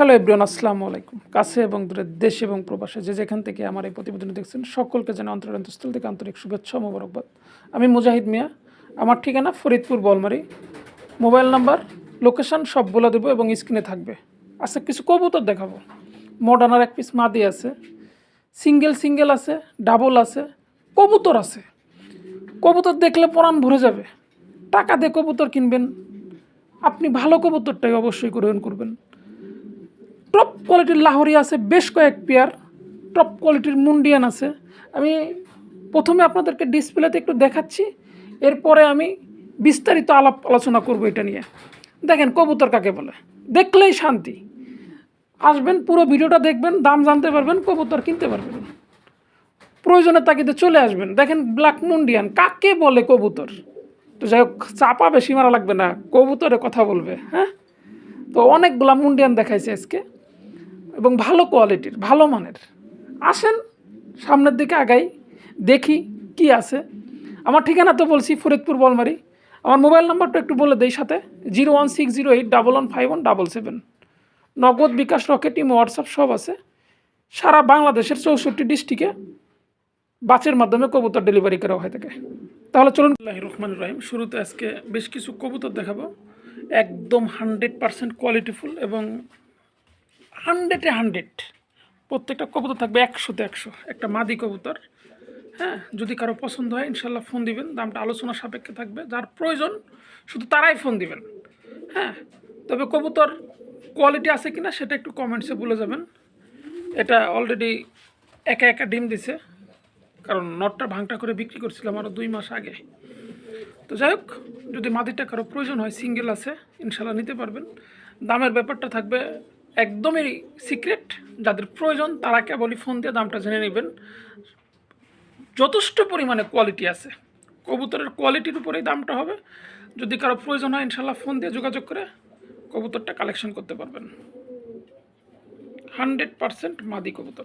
Hello everyone, আসসালামু আলাইকুম। কাছে এবং দূরে দেশ এবং প্রবাসে যে যেখান থেকে আমার এই প্রতিবেদন দেখছেন, সকলকে যেন অন্তরান্তস্থল থেকে আন্তরিক শুভেচ্ছা মোবারকবাদ। আমি মুজাহিদ মিয়া, আমার ঠিকানা Faridpur, Balmari. Mobile number, location সব বলে দেবো এবং স্ক্রিনে থাকবে। আচ্ছা কিছু কবুতর দেখাবো। মডার্নার এক পিস মাদি আছে সিঙ্গেল সিঙ্গেল আছে ডাবল আছে, কবুতর আছে। কবুতর দেখলে পরাণ ভরে যাবে। টাকা দিয়ে কবুতর কিনবেন। আপনি ভালো কবুতরটাই অবশ্যই গ্রহণ করবেন। টপ কোয়ালিটির লাহরি আছে, বেশ কয়েক পেয়ার টপ কোয়ালিটির মুন্ডিয়ান আছে। আমি প্রথমে আপনাদেরকে ডিসপ্লেতে একটু দেখাচ্ছি, এরপরে আমি বিস্তারিত আলাপ আলোচনা করব এটা নিয়ে। দেখেন কবুতর কাকে বলে? দেখলেই শান্তি। আসবেন, পুরো ভিডিওটা দেখবেন, দাম জানতে পারবেন, কবুতর কিনতে পারবেন। প্রয়োজনে তাগিদে চলে আসবেন। দেখেন ব্ল্যাক মুন্ডিয়ান কাকে বলে কবুতর? তো যাই হোক, চাপা বেশি মারা লাগবে না, কবুতরে কথা বলবে হ্যাঁ? তো অনেকগুলা মুন্ডিয়ান দেখাইছে আজকে। এবং ভালো কোয়ালিটির, ভালো মানের। আসেন, সামনের দিকে আগাই, দেখি কি আছে। আমার ঠিকানা তো বলছি ফরিদপুর বলমারি। আমার মোবাইল নাম্বারটা একটু বলে দেই সাথে, zero one six zero eight double one five one double seven. Nagad bKash Rocket, imo, WhatsApp সব আছে। সারা বাংলাদেশের চৌষট্টি ডিস্ট্রিক্টে বাসের মাধ্যমে কবুতর ডেলিভারি করা হয়ে থাকে। তাহলে চলুন। রহমান রহিম। শুরুতে আজকে বেশ কিছু কবুতর দেখাবো। একদম হান্ড্রেড পারসেন্ট কোয়ালিটিফুল এবং হান্ড্রেডে হান্ড্রেড। প্রত্যেকটা কবুতর থাকবে একশোতে একশো। একটা মাদি কবুতর হ্যাঁ? যদি কারও পছন্দ হয়, ইনশাল্লাহ ফোন দিবেন। দামটা আলোচনা সাপেক্ষে থাকবে। যার প্রয়োজন, শুধু তারাই ফোন দিবেন হ্যাঁ? তবে কবুতর কোয়ালিটি আছে কিনা সেটা একটু কমেন্টসে বলে যাবেন। এটা অলরেডি একা একা ডিম দিছে, কারণ নটটা ভাঙটা করে বিক্রি করছিলাম আরও দুই মাস আগে। তো যাই হোক, যদি মাদিটা কারও প্রয়োজন হয় সিঙ্গেল আছে, ইনশাল্লাহ নিতে পারবেন। দামের ব্যাপারটা থাকবে একদমই সিক্রেট যাদের প্রয়োজন, তারা কেবলই ফোন দিয়ে দামটা জেনে নেবেন। যথেষ্ট পরিমাণে কোয়ালিটি আছে। কবুতরের কোয়ালিটির উপরেই দামটা হবে। যদি কারও প্রয়োজন হয় ইনশাল্লাহ ফোন দিয়ে যোগাযোগ করে কবুতরটা কালেকশন করতে পারবেন। হান্ড্রেড পারসেন্ট মাদি কবুতর।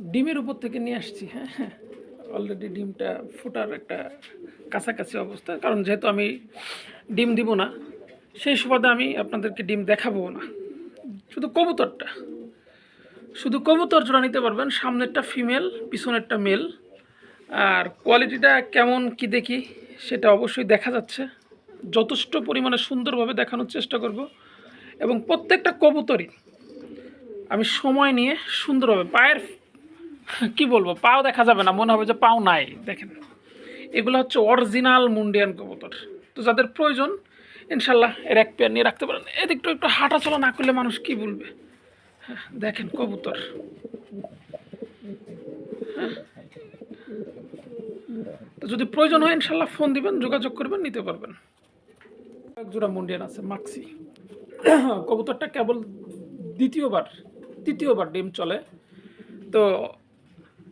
ডিমের উপর থেকে নিয়ে আসছি হ্যাঁ হ্যাঁ। অলরেডি ডিমটা ফুটার একটা কাছাকাছি অবস্থা। কারণ যেহেতু আমি ডিম দিব না, সেই সুবাদে আমি আপনাদেরকে ডিম দেখাবো না। শুধু কবুতরটা। শুধু কবুতর জোড়া নিতে পারবেন, সামনেরটা ফিমেল পিছনেরটা মেল আর কোয়ালিটিটা কেমন, কি দেখি, সেটা অবশ্যই দেখা যাচ্ছে। যথেষ্ট পরিমাণে সুন্দরভাবে দেখানোর চেষ্টা করব। এবং প্রত্যেকটা কবুতরই আমি সময় নিয়ে সুন্দরভাবে পায়ের, কি বলব, পাও দেখা যাবে না, মনে হবে যে পাও নাই, দেখেন। এগুলো হচ্ছে অরিজিনাল মুন্ডিয়ান কবুতর। তো যাদের প্রয়োজন ইনশাল্লাহ এর এক পেয়ার নিয়ে রাখতে পারেন। এদিকটা একটু হাঁটা চলা না করলে মানুষ কি বলবে? হ্যাঁ, দেখেন কবুতর। হ্যাঁ। তো যদি প্রয়োজন হয় ইনশাল্লাহ ফোন দিবেন যোগাযোগ করবেন নিতে পারবেন। জোড়া মুন্ডিয়ান আছে মাক্সি। কবুতরটা কেবল দ্বিতীয়বার তৃতীয়বার ডিম চলে। তো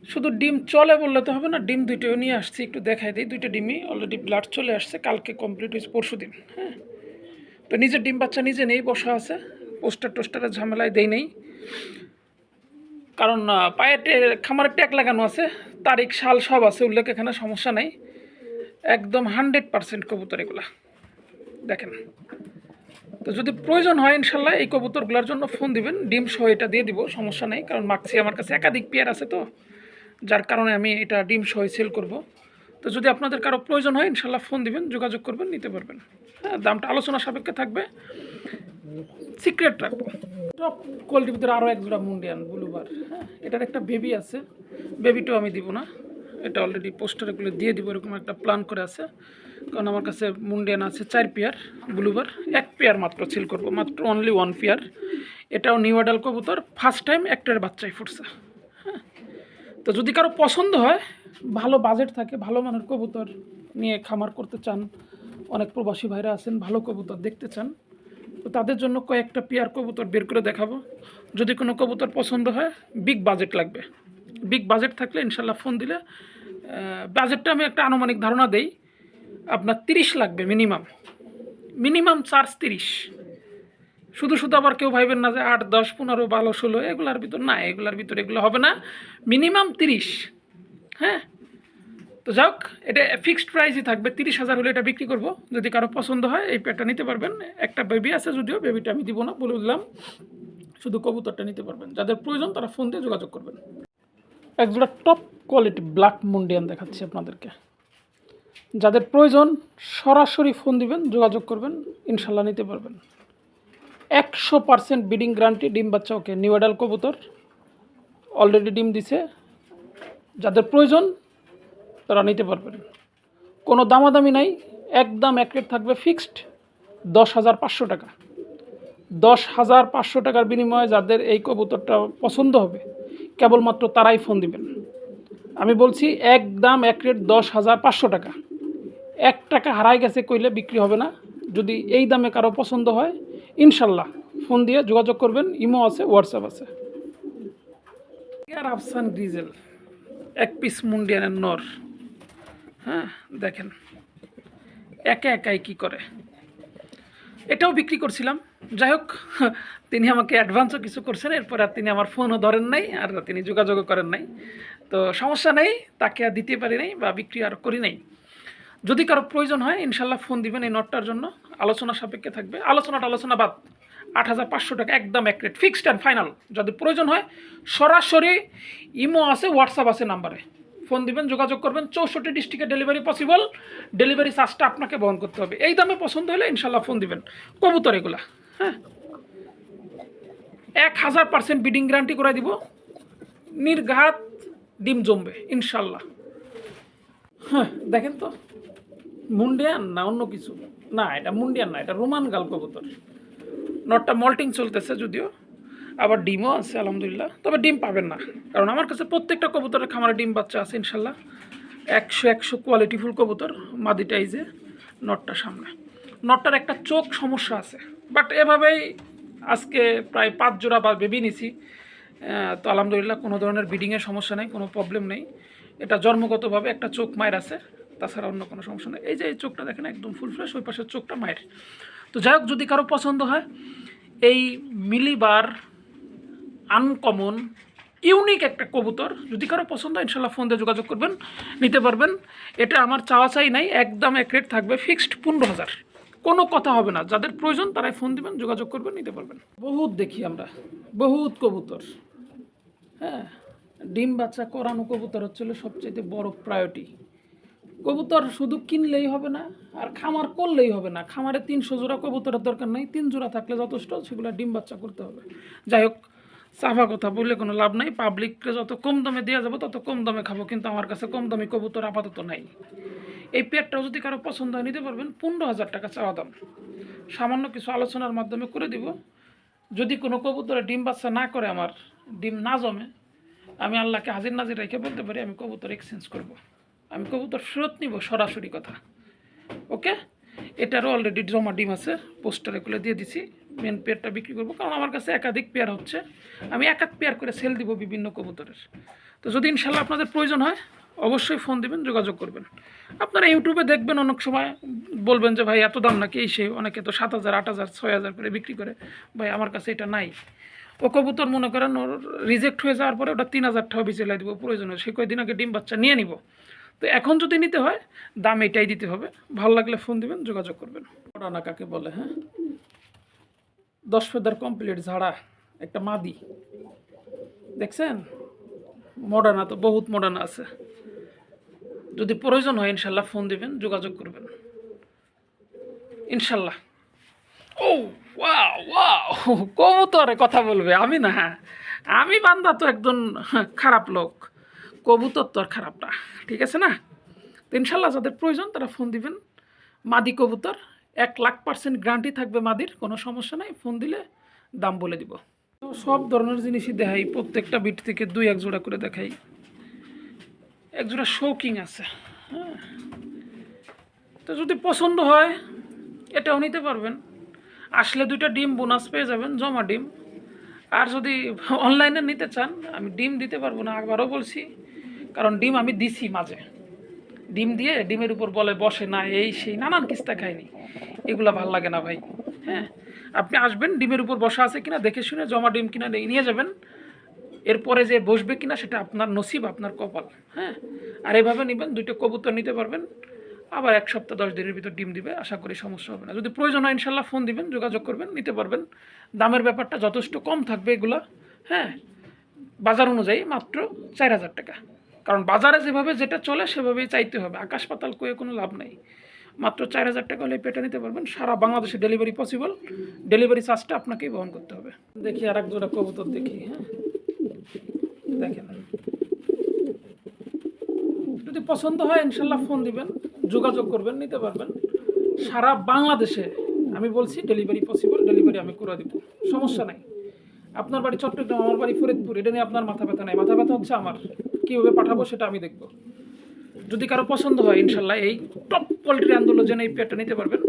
শুধু ডিম চলে বললে তো হবে না ডিম দুইটাও নিয়ে আসছি একটু দেখাই দিই। দুইটা ডিমই অলরেডি ব্লাড চলে আসছে কালকে কমপ্লিট হয়েছে পরশু দিন হ্যাঁ। তো নিজের ডিম বাচ্চা নিজে নেই বসা আছে পোস্টার টোস্টারের ঝামেলায় দেই নেই। কারণ আহ, পায়ে টে- খামারে ট্যাগ লাগানো আছে তারিখ সাল সব আছে উল্লেখ এখানে সমস্যা নেই। একদম হান্ড্রেড পারসেন্ট কবুতর এগুলা। দেখেন তো যদি প্রয়োজন হয় ইনশাল্লাহ এই কবুতরগুলোর জন্য ফোন দিবেন ডিম সহ এটা দিয়ে দিব সমস্যা নেই কারণ মাক্সি আমার কাছে একাধিক পেয়ার আছে তো। যার কারণে আমি এটা ডিম সহ সেল করব। তো যদি আপনাদের কারও প্রয়োজন হয়, ইনশাল্লাহ ফোন দিবেন, যোগাযোগ করবেন, নিতে পারবেন। হ্যাঁ দামটা আলোচনা সাপেক্ষে থাকবে। সিক্রেট রাখব। টপ কোয়ালিটির ভিতরে আরও এক জোড়া মুন্ডিয়ান ব্লুবার হ্যাঁ এটার একটা বেবি আছে। বেবিটাও আমি দিব না। এটা অলরেডি পোস্টারগুলো দিয়ে দিব, এরকম একটা প্ল্যান করে আছে। কারণ আমার কাছে মুন্ডিয়ান আছে, চার পেয়ার ব্লুবার এক পেয়ার মাত্র সিল করব, মাত্র অনলি ওয়ান পেয়ার এটাও নিউ অ্যাডাল কবুতর ফার্স্ট টাইম একটার বাচ্চাই ফুটছে। তো যদি কারও পছন্দ হয়, ভালো বাজেট থাকে, ভালো মানের কবুতর নিয়ে খামার করতে চান, অনেক প্রবাসী ভাইরা আছেন, ভালো কবুতর দেখতে চান, তো তাদের জন্য কয়েকটা পেয়ার কবুতর বের করে দেখাবো। যদি কোনো কবুতর পছন্দ হয় বিগ বাজেট লাগবে। বিগ বাজেট থাকলে ইনশাল্লাহ ফোন দিলে বাজেটটা আমি একটা আনুমানিক ধারণা দেই, আপনার তিরিশ লাগবে মিনিমাম মিনিমাম চার্জ তিরিশ। শুধু শুধু আবার কেউ ভাইবেন না যে আট, দশ, পনেরো, বারো, ষোলো, এগুলার ভিতর না, এগুলার ভিতর এগুলো হবে না। মিনিমাম তিরিশ। হ্যাঁ? তো যাক এটা ফিক্সড প্রাইসই থাকবে। তিরিশ হাজার হলে এটা বিক্রি করব। যদি কারও পছন্দ হয়, এই পেয়ারটা নিতে পারবেন। একটা বেবি আছে যদিও বেবিটা আমি দিব না বলে দিলাম। শুধু কবুতরটা নিতে পারবেন। যাদের প্রয়োজন, তারা ফোন দিয়ে যোগাযোগ করবেন। একজোড়া টপ কোয়ালিটি ব্ল্যাক মুন্ডিয়ান দেখাচ্ছি আপনাদেরকে। যাদের প্রয়োজন, সরাসরি ফোন দিবেন, যোগাযোগ করবেন, ইনশাল্লাহ নিতে পারবেন। একশো পারসেন্ট বিডিং গ্যারান্টি ডিম বাচ্চা, ওকে, নিউ কবুতর। অলরেডি ডিম দিছে। যাদের প্রয়োজন, তারা নিতে পারবেন। কোনো দামাদামি নাই, একদম এক রেট থাকবে ফিক্সড দশ হাজার পাঁচশো টাকা। দশ হাজার পাঁচশো টাকার বিনিময়ে যাদের এই কবুতরটা পছন্দ হবে, কেবলমাত্র তারাই ফোন দিবেন। আমি বলছি একদম এক রেট দশ হাজার পাঁচশো টাকা। এক টাকা হারাই গেছে কইলে বিক্রি হবে না। যদি এই দামে কারও পছন্দ হয় ইনশাল্লাহ। ফোন দিয়ে যোগাযোগ করবেন, ইমো আছে, হোয়াটসঅ্যাপ আছে। আর আফসান গ্রিজেল, এক পিস মুন্ডিয়ানের নর। হ্যাঁ দেখেন, একা একাই কি করে? এটাও বিক্রি করছিলাম। যাই হোক, তিনি আমাকে অ্যাডভান্সও কিছু করছেন, এরপর আর তিনি আমার ফোনও ধরেন নাই, আর তিনি যোগাযোগও করেন নাই। তো সমস্যা নেই, তাকে আর দিতে পারি নাই বা বিক্রি আর করি নাই। যদি কারও প্রয়োজন হয়, ইনশাল্লাহ ফোন দিবেন এই নটটার জন্য। আলোচনা সাপেক্ষে থাকবে। আলোচনাটা, আলোচনা বাদ। আট হাজার পাঁচশো টাকা একদম এক রেট ফিক্সড অ্যান্ড ফাইনাল যদি প্রয়োজন হয়, সরাসরি ইমো আছে, হোয়াটসঅ্যাপ আছে নাম্বারে। ফোন দিবেন, যোগাযোগ করবেন। চৌষট্টি ডিস্ট্রিক্টে ডেলিভারি পসিবল ডেলিভারি চার্জটা আপনাকে বহন করতে হবে। এই দামে পছন্দ হলে ইনশাল্লাহ ফোন দিবেন। কবুতর এগুলা হ্যাঁ? এক হাজার পার্সেন্ট বিডিং গ্যারান্টি করে দিব। নির্ঘাত ডিম জমবে, ইনশাল্লাহ। হ্যাঁ দেখেন তো। মুন্ডিয়ান না অন্য কিছু? না, এটা মুন্ডিয়ান না, এটা রোমান গাল কবুতর। নটটা মল্টিং চলতেছে যদিও, আবার ডিমও আছে, আলহামদুলিল্লাহ। তবে ডিম পাবেন না, কারণ আমার কাছে প্রত্যেকটা কবুতরের খামারে ডিম বাচ্চা আছে, ইনশাল্লাহ। একশো একশো কোয়ালিটিফুল কবুতর মাদিটা এই যে নটটা সামনে। নটটার একটা চোখ সমস্যা আছে বাট এভাবেই আজকে প্রায় পাঁচ জোড়া বা বেবি নিছি। তো আলহামদুলিল্লাহ কোনো ধরনের ব্রিডিংয়ের সমস্যা নেই, কোনো প্রবলেম নেই। এটা জন্মগতভাবে একটা চোখ মায়ের আছে, তাছাড়া অন্য কোনো সমস্যা নেই। এই যে এই চোখটা দেখেন একদম ফুল ফ্রেশ ওই পাশের চোখটা মায়ের। তো যাই হোক, যদি কারও পছন্দ হয়, এই মিলিবার আনকমন, ইউনিক একটা কবুতর, যদি কারও পছন্দ হয়, ইনশাল্লাহ ফোন দিয়ে যোগাযোগ করবেন, নিতে পারবেন। এটা আমার চাওয়া চাই নাই, একদম এক রেট থাকবে ফিক্সড পনেরো হাজার। কোনো কথা হবে না, যাদের প্রয়োজন তারাই ফোন দিবেন, যোগাযোগ করবেন, নিতে পারবেন। বহুত দেখি আমরা, বহুত কবুতর। হ্যাঁ। ডিম বাচ্চা করানো কবুতর হচ্ছিল সবচেয়ে বড় প্রায়োরিটি কবুতর শুধু কিনলেই হবে না, আর খামার করলেই হবে না। খামারে তিনশো জোড়া কবুতরের দরকার নেই, তিন জোড়া থাকলে যথেষ্ট, সেগুলো ডিম বাচ্চা করতে হবে। যাই হোক সাফা কথা বললে কোনো লাভ নাই। পাবলিককে যত কম দামে দেওয়া যাবে, তত কম দামে খাব, কিন্তু আমার কাছে কম দামে কবুতর আপাতত নাই। এই পেটটাও যদি কারও পছন্দ হয়, নিতে পারবেন। পনেরো হাজার টাকা চাওয়া দাম। সামান্য কিছু আলোচনার মাধ্যমে করে দিব। যদি কোনো কবুতরে ডিম বাচ্চা না করে আমার, ডিম না জমে আমি আল্লাহকে হাজির নাজির রেখে বলতে পারি, আমি কবুতর এক্সচেঞ্জ করব। আমি কবুতর ফেরত নিব, সরাসরি কথা। ওকে? এটারও অলরেডি জমা ডিম আছে, পোস্টারে খুলে দিয়ে দিছি মেন পেয়ারটা বিক্রি করব, কারণ আমার কাছে একাধিক পেয়ার হচ্ছে। আমি এক এক পেয়ার করে সেল দিব বিভিন্ন কবুতরের। তো যদি ইনশাল্লাহ আপনাদের প্রয়োজন হয়, অবশ্যই ফোন দিবেন, যোগাযোগ করবেন। আপনারা ইউটিউবে দেখবেন অনেক সময় বলবেন যে, ভাই, এত দাম নাকি? এই সে অনেকে তো সাত হাজার, আট হাজার, ছয় হাজার করে বিক্রি করে। ভাই, আমার কাছে এটা নাই। ও কবুতর মনে করেন ওর রিজেক্ট হয়ে যাওয়ার পরে ওটা তিন হাজার টাকা বেঁচে লাই দেবো, প্রয়োজন সে কয়েকদিন আগে ডিম বাচ্চা নিয়ে নিব। তো এখন যদি নিতে হয়, দাম এটাই দিতে হবে। ভালো লাগলে ফোন দিবেন, যোগাযোগ করবেন। ওড়ানা কাকে বলে হ্যাঁ? দশ ফেদার কমপ্লিট ঝাড়া, একটা মাদি। দেখছেন? মডার্ন তো বহুত মডার্ন আছে। যদি প্রয়োজন হয়, ইনশাল্লাহ ফোন দিবেন, যোগাযোগ করবেন। ইনশাল্লাহ। ও ওয়াও ওয়াও কবুতরে কথা বলবে, আমি না। আমি বান্দা তো একজন খারাপ লোক, কবুতর তো আর খারাপ না, ঠিক আছে না? ইনশাল্লাহ যাদের প্রয়োজন তারা ফোন দিবেন। মাদি কবুতর, এক লাখ পার্সেন্ট গ্যারান্টি থাকবে মাদির, কোনো সমস্যা নাই ফোন দিলে দাম বলে দিব। তো সব ধরনের জিনিসই দেখাই, প্রত্যেকটা বিট থেকে দুই, এক জোড়া করে দেখাই। এক জোড়া শৌকিং আছে হ্যাঁ। তো যদি পছন্দ হয়, এটাও নিতে পারবেন। আসলে দুইটা ডিম বোনাস পেয়ে যাবেন, জমা ডিম। আর যদি অনলাইনে নিতে চান, আমি ডিম দিতে পারব না একবারও বলছি, কারণ ডিম আমি দিছি মাঝে। ডিম দিয়ে ডিমের উপর বলে বসে না, এই সেই, নানান কিস্তা খায়নি এগুলা ভালো লাগে না ভাই হ্যাঁ? আপনি আসবেন, ডিমের উপর বসা আছে কিনা দেখে শুনে জমা ডিম কিনা নিয়ে যাবেন। এরপরে যে বসবে কিনা সেটা আপনার নসিব, আপনার কপাল হ্যাঁ? আর এভাবে নেবেন, দুইটা কবুতর নিতে পারবেন। আবার এক সপ্তাহ, দশ দিনের ভিতর ডিম দিবে, আশা করি সমস্যা হবে না। যদি প্রয়োজন হয় ইনশাল্লাহ ফোন দিবেন, যোগাযোগ করবেন, নিতে পারবেন। দামের ব্যাপারটা যথেষ্ট কম থাকবে এগুলা হ্যাঁ? বাজার অনুযায়ী মাত্র চার হাজার টাকা। কারণ বাজারে যেভাবে যেটা চলে, সেভাবেই চাইতে হবে। আকাশ পাতাল কয়ে কোনো লাভ নেই। মাত্র চার হাজার টাকা হলে পেটে নিতে পারবেন। সারা বাংলাদেশে ডেলিভারি পসিবল ডেলিভারি চার্জটা আপনাকেই বহন করতে হবে। দেখি আর এক জোড়া কবুতর দেখি হ্যাঁ? দেখেন। যদি পছন্দ হয় ইনশাল্লাহ ফোন দিবেন। যোগাযোগ করবেন, নিতে পারবেন। সারা বাংলাদেশে, আমি বলছি ডেলিভারি পসিবল ডেলিভারি আমি করে দিব। সমস্যা নাই। আপনার বাড়ি চট্টগ্রাম, আমার বাড়ি ফরিদপুর, এটা নিয়ে আপনার মাথা ব্যথা নাই। মাথা ব্যথা হচ্ছে আমার। কীভাবে পাঠাবো সেটা আমি দেখব। যদি কারও পছন্দ হয়, ইনশাল্লাহ এই টপ কোয়ালিটির আন্দোলন এই পেয়ারটা নিতে পারবেন।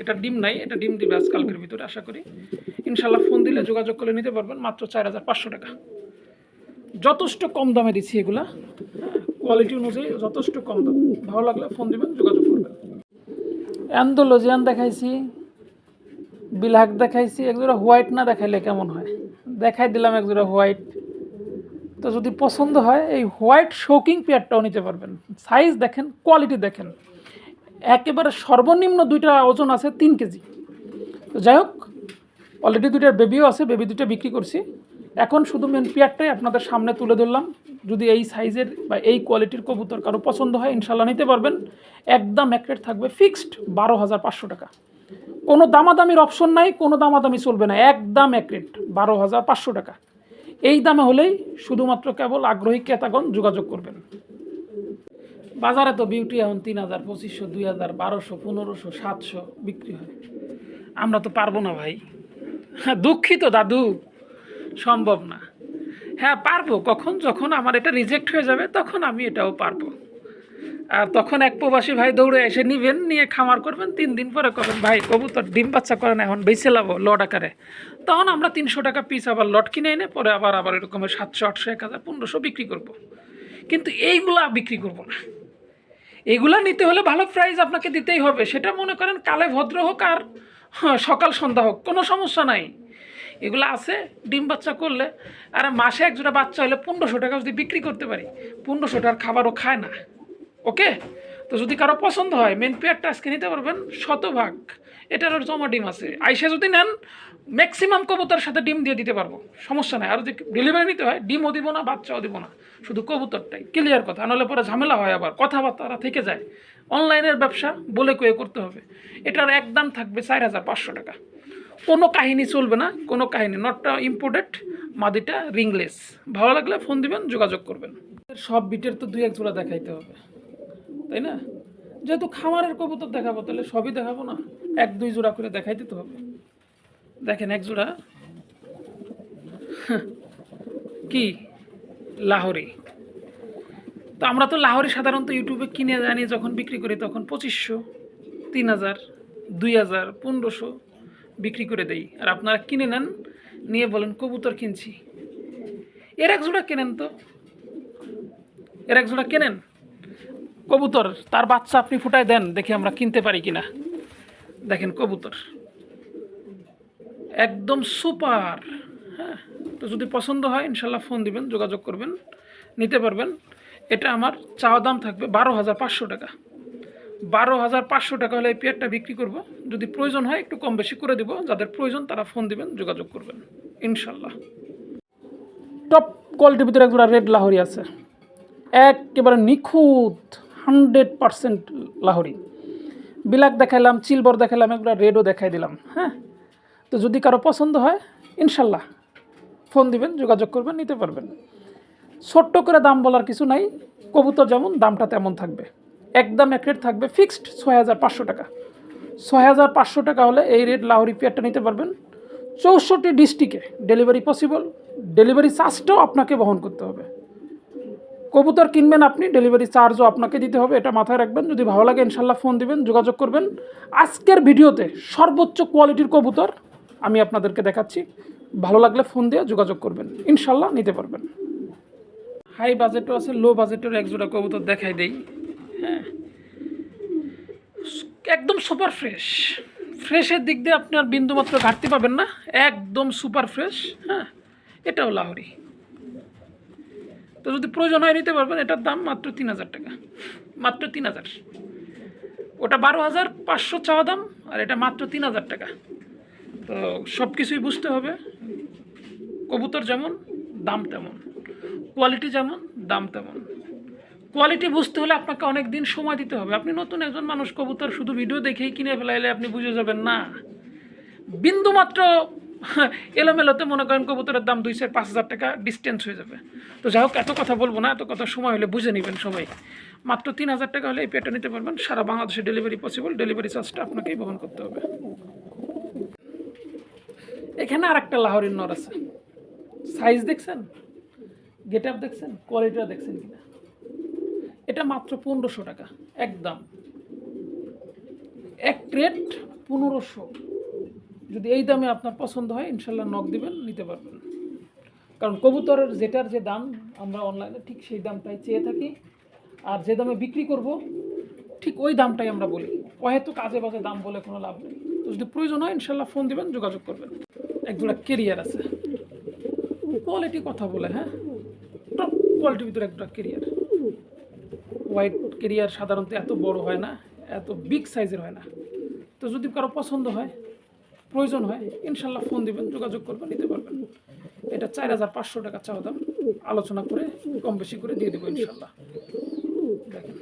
এটা ডিম নাই, এটা ডিম দিবে আজকালকের ভিতরে, আশা করি। ইনশাল্লাহ ফোন দিলে যোগাযোগ করলে নিতে পারবেন, মাত্র চার হাজার পাঁচশো টাকা। যথেষ্ট কম দামে দিচ্ছি এগুলা। কোয়ালিটি অনুযায়ী যথেষ্ট কম দাম। ভালো লাগলে ফোন দিবেন, যোগাযোগ করবেন। অ্যান্ডোলজিয়ান দেখাইছি বিলাক দেখাইছি, একজোড়া হোয়াইট না দেখাইলে কেমন হয়? দেখাই দিলাম একজোড়া হোয়াইট। তো যদি পছন্দ হয়, এই হোয়াইট শোকিং পেয়ারটাও নিতে পারবেন। সাইজ দেখেন কোয়ালিটি দেখেন। একেবারে সর্বনিম্ন দুইটা ওজন আছে তিন কেজি। তো যাই হোক অলরেডি দুইটার বেবিও আছে বেবি দুইটা বিক্রি করছি। এখন শুধু মেন পেয়ারটাই আপনাদের সামনে তুলে ধরলাম। যদি এই সাইজের বা এই কোয়ালিটির কবুতর কারও পছন্দ হয় ইনশাল্লাহ নিতে পারবেন। একদম এক রেট থাকবে ফিক্সড বারো হাজার পাঁচশো টাকা। কোনো দামাদামির অপশন নাই, কোনো দামাদামি চলবে না, একদম এক রেট বারো হাজার পাঁচশো টাকা। এই দামে হলেই শুধুমাত্র কেবল আগ্রহী ক্রেতাগণ যোগাযোগ করবেন। বাজারে তো বিউটি এখন তিন হাজার, পঁচিশশো, দুই হাজার, বারোশো, পনেরোশো, সাতশো বিক্রি হয়। আমরা তো পারব না ভাই। হ্যাঁ দুঃখিত দাদু, সম্ভব না। হ্যাঁ পারব। কখন যখন আমার এটা রিজেক্ট হয়ে যাবে তখন আমি এটাও পারব। আর তখন এক প্রবাসী ভাই দৌড়ে এসে নিবেন নিয়ে খামার করবেন। তিন দিন পরে করবেন ভাই কবুতর ডিম বাচ্চা করেন এখন বেঁচে লাবো লট আকারে। তখন আমরা তিনশো টাকা পিস আবার লট কিনে এনে পরে আবার আবার এরকমের সাতশো আটশো এক হাজার পনেরোশো বিক্রি করব। কিন্তু এইগুলা বিক্রি করব না। এগুলা নিতে হলে ভালো প্রাইস আপনাকে দিতেই হবে। সেটা মনে করেন কালে ভদ্র হোক আর হ্যাঁ, সকাল সন্ধ্যা হোক কোনো সমস্যা নাই। এগুলো আছে, ডিম বাচ্চা করলে। আর মাসে এক জোড়া বাচ্চা হলে পনেরোশো টাকা যদি বিক্রি করতে পারি পনেরোশো টাকার খাবারও খায় না। ওকে? তো যদি কারও পছন্দ হয় মেন পেয়ারটা আজকে নিতে পারবেন শতভাগ। এটারও জমা ডিম আছে। আইসা যদি নেন ম্যাক্সিমাম কবুতর সাথে ডিম দিয়ে দিতে পারব। সমস্যা নাই। আর যদি ডেলিভারি নিতে হয়, ডিমও দিব না, বাচ্চাও দিব না। শুধু কবুতরটাই। ক্লিয়ার কথা। নাহলে পরে ঝামেলা হয় আবার। কথাবার্তা থেকে যায়। অনলাইনের ব্যবসা বলে কয়ে করতে হবে। এটার একদম থাকবে চার হাজার পাঁচশো টাকা। কোনো কাহিনী চলবে না, কোনো কাহিনী নটটা ইম্পোর্টেড মাদিটা রিংলেস ভালো লাগলে ফোন দিবেন, যোগাযোগ করবেন। সব বিটের তো দুই এক জোড়া দেখাইতে হবে, তাই না? যেহেতু খামারের কবুতর দেখাবো, তাহলে সবই দেখাবো না? এক দুই জোড়া করে দেখাই দিতে হবে। দেখেন এক জোড়া। কি? লাহোরি। তো আমরা তো লাহোরি সাধারণত ইউটিউবে কিনে জানি যখন বিক্রি করি, তখন পঁচিশশো, তিন হাজার, দুই হাজার, পনেরোশো বিক্রি করে দেই। আর আপনারা কিনে নেন, নিয়ে বলেন, কবুতর কিনছি। এর এক জোড়া কেনেন তো? এর এক জোড়া কেনেন? কবুতর, তার বাচ্চা আপনি ফুটায় দেন, দেখি আমরা কিনতে পারি কিনা। দেখেন কবুতর। একদম সুপার। হ্যাঁ তো যদি পছন্দ হয়, ইনশাল্লাহ ফোন দিবেন, যোগাযোগ করবেন, নিতে পারবেন। এটা আমার চাওয়া দাম থাকবে বারো হাজার পাঁচশো টাকা। বারো হাজার পাঁচশো টাকা হলে এই পেয়ারটা বিক্রি করব। যদি প্রয়োজন হয় একটু কম বেশি করে দিব। যাদের প্রয়োজন তারা ফোন দিবেন, যোগাযোগ করবেন। ইনশাল্লাহ। টপ কোয়ালিটির ভিতরে একজোড়া রেড লাহরি আছে। একেবারে নিখুঁত, হান্ড্রেড পারসেন্ট লাহরি। বিলাক দেখাইলাম চিলবর দেখাইলাম এগুলো রেডও দেখাই দিলাম হ্যাঁ? তো যদি কারও পছন্দ হয়, ইনশাল্লাহ ফোন দিবেন, যোগাযোগ করবেন, নিতে পারবেন। ছোট্ট করে দাম বলার কিছু নাই। কবুতর যেমন, দামটা তেমন থাকবে। একদম এক রেট থাকবে ফিক্সড ছয় হাজার পাঁচশো টাকা। ছয় হাজার পাঁচশো টাকা হলে এই রেট লাহোরি পেয়ারটা নিতে পারবেন। চৌষট্টি ডিস্ট্রিক্টে ডেলিভারি পসিবল ডেলিভারি চার্জটাও আপনাকে বহন করতে হবে। কবুতর কিনবেন আপনি ডেলিভারি চার্জও আপনাকে দিতে হবে, এটা মাথায় রাখবেন। যদি ভালো লাগে ইনশাল্লাহ ফোন দিবেন, যোগাযোগ করবেন। আজকের ভিডিওতে সর্বোচ্চ কোয়ালিটির কবুতর আমি আপনাদেরকে দেখাচ্ছি। ভালো লাগলে ফোন দিয়ে যোগাযোগ করবেন, ইনশাল্লাহ নিতে পারবেন। হাই বাজেটও আছে লো বাজেটের এক জোড়া কবুতর দেখাই দেই। হ্যাঁ একদম সুপার ফ্রেশ ফ্রেশের দিক দিয়ে আপনি আর বিন্দুমাত্র ঘাটতি পাবেন না। একদম সুপার ফ্রেশ হ্যাঁ? এটাও লাহরি। তো যদি প্রয়োজন হয় নিতে পারবেন, এটার দাম মাত্র তিন হাজার টাকা। মাত্র তিন হাজার। ওটা বারো হাজার পাঁচশো চাওয়া দাম, আর এটা মাত্র তিন হাজার টাকা। তো সব কিছুই বুঝতে হবে। কবুতর যেমন, দাম তেমন। কোয়ালিটি যেমন, দাম তেমন। কোয়ালিটি বুঝতে হলে আপনাকে অনেক দিন সময় দিতে হবে। আপনি নতুন একজন মানুষ, কবুতর শুধু ভিডিও দেখেই কিনে ফেলাইলে আপনি বুঝে যাবেন না। বিন্দু মাত্র এলোমেলোতে মনে করেন কবুতরের দাম দুই চার পাঁচ হাজার টাকা ডিস্টেন্স হয়ে যাবে। তো যাই হোক, এত কথা বলব না, এত কথা সময় হলে বুঝে নেবেন সবাই। মাত্র তিন হাজার টাকা হলে এই পেটা নিতে পারবেন। সারা বাংলাদেশে ডেলিভারি পসিবল ডেলিভারি চার্জটা আপনাকেই বহন করতে হবে। এখানে আর একটা লাহোরের নর আছে। সাইজ দেখছেন? গেট আপ দেখছেন? কোয়ালিটিটা দেখছেন কিনা? এটা মাত্র পনেরোশো টাকা, একদম। এক রেট পনেরোশো। যদি এই দামে আপনার পছন্দ হয়, ইনশাল্লাহ নক দিবেন, নিতে পারবেন। কারণ কবুতরের যেটার যে দাম, আমরা অনলাইনে ঠিক সেই দামটাই চেয়ে থাকি। আর যে দামে বিক্রি করব, ঠিক ওই দামটাই আমরা বলি। হয়তো কাজে বাজে দাম বলে কোনো লাভ নেই। তো যদি প্রয়োজন হয়, ইনশাল্লাহ ফোন দিবেন, যোগাযোগ করবেন। একজোড়া কেরিয়ার আছে। কোয়ালিটি কথা বলে হ্যাঁ? টপ কোয়ালিটির ভিতরে একটা কেরিয়ার হোয়াইট কেরিয়ার সাধারণত এত বড় হয় না, এত বিগ সাইজের হয় না। তো যদি কারও পছন্দ হয়, প্রয়োজন হয়, ইনশাল্লাহ ফোন দিবেন, যোগাযোগ করবেন, নিতে পারবেন। এটা চার হাজার পাঁচশো টাকা চাওয়া দাম। আলোচনা করে, কম বেশি করে দিয়ে দেবো ইনশাল্লাহ। দেখেন,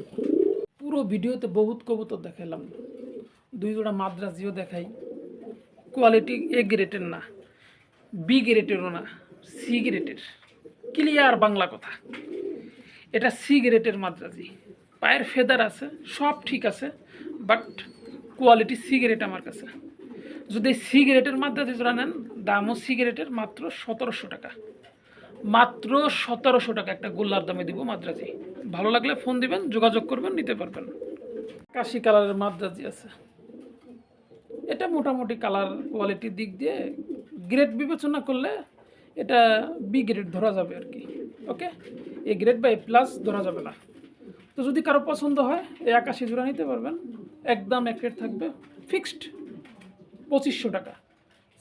পুরো ভিডিওতে বহুত কবুতর দেখাইলাম। দুই জোড়া মাদ্রাজিও দেখাই। কোয়ালিটি এ গ্রেটের না, বি গ্রেটেরও না, সি গ্রেটের ক্লিয়ার বাংলা কথা। এটা সি গ্রেটের মাদ্রাজি। পায়ের ফেদার আছে, সব ঠিক আছে বাট কোয়ালিটি সিগারেট আমার কাছে। যদি সিগারেটের মাদ্রাজি জোড়া নেন, দামও সিগারেটের মাত্র সতেরোশো টাকা। মাত্র সতেরোশো টাকা একটা গোল্লার দামে দিব মাদ্রাজি। ভালো লাগলে ফোন দিবেন, যোগাযোগ করবেন, নিতে পারবেন। কাশি কালারের মাদ্রাজি আছে। এটা মোটামুটি কালার কোয়ালিটির দিক দিয়ে গ্রেড বিবেচনা করলে এটা বি গ্রেড ধরা যাবে আর কি, ওকে? এ গ্রেড বা এ প্লাস ধরা যাবে না। তো যদি কারও পছন্দ হয়, এই আকাশি জোড়া নিতে পারবেন। একদম এক রেট থাকবে ফিক্সড পঁচিশশো টাকা।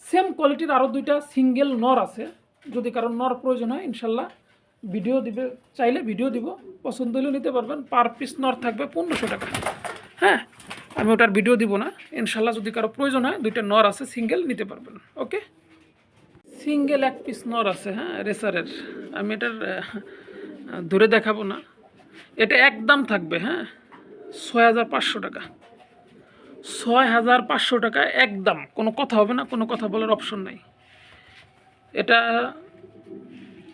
সেম কোয়ালিটির আরও দুইটা সিঙ্গেল নর আছে। যদি কারও নর প্রয়োজন হয়, ইনশাল্লাহ ভিডিও দিবে, চাইলে ভিডিও দিব। পছন্দ হলেও নিতে পারবেন। পার পিস নর থাকবে পনেরোশো টাকা। হ্যাঁ আমি ওটার ভিডিও দিব না। ইনশাল্লাহ যদি কারও প্রয়োজন হয়, দুইটা নর আছে সিঙ্গেল নিতে পারবেন। ওকে সিঙ্গেল এক পিস নর আছে হ্যাঁ রেসারের আমি এটার ধরে দেখাবো না। এটা একদম থাকবে হ্যাঁ? ছয় হাজার পাঁচশো টাকা। ছয় হাজার পাঁচশো টাকা একদম। কোনো কথা হবে না, কোনো কথা বলার অপশন নাই। এটা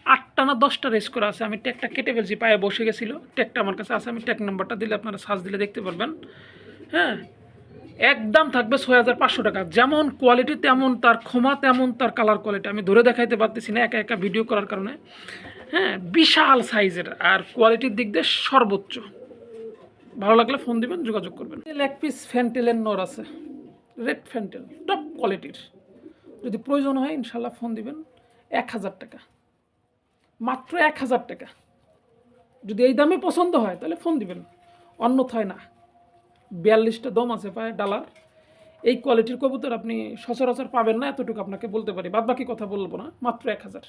আটটা না দশটা রেস করা আছে। আমি ট্যাগটা কেটে ফেলছি, পায়ে বসে গেছিল। ট্যাগটা আমার কাছে আছে, আমি ট্যাগ নাম্বারটা দিলে আপনারা সার্চ দিলে দেখতে পারবেন। হ্যাঁ? একদম থাকবে ছয় হাজার পাঁচশো টাকা। যেমন কোয়ালিটি তেমন, তার ক্ষমা তেমন, তার কালার কোয়ালিটি আমি ধরে দেখাইতে পারতেছি না, একা একা ভিডিও করার কারণে। হ্যাঁ বিশাল সাইজের আর কোয়ালিটির দিক দিয়ে সর্বোচ্চ। ভালো লাগলে ফোন দিবেন, যোগাযোগ করবেন। এক পিস ফ্যান্টেলের নর আছে। রেড ফ্যান্টেল টপ কোয়ালিটির যদি প্রয়োজন হয়, ইনশাল্লাহ ফোন দিবেন। এক হাজার টাকা। মাত্র এক হাজার টাকা। যদি এই দামে পছন্দ হয়, তাহলে ফোন দিবেন। অন্যথায় না। বিয়াল্লিশটা দম আছে পায়ে, ডালার। এই কোয়ালিটির কবুতর আপনি সচরাচর পাবেন না, এতটুকু আপনাকে বলতে পারি। বাদ বাকি কথা বলব না, মাত্র এক হাজার।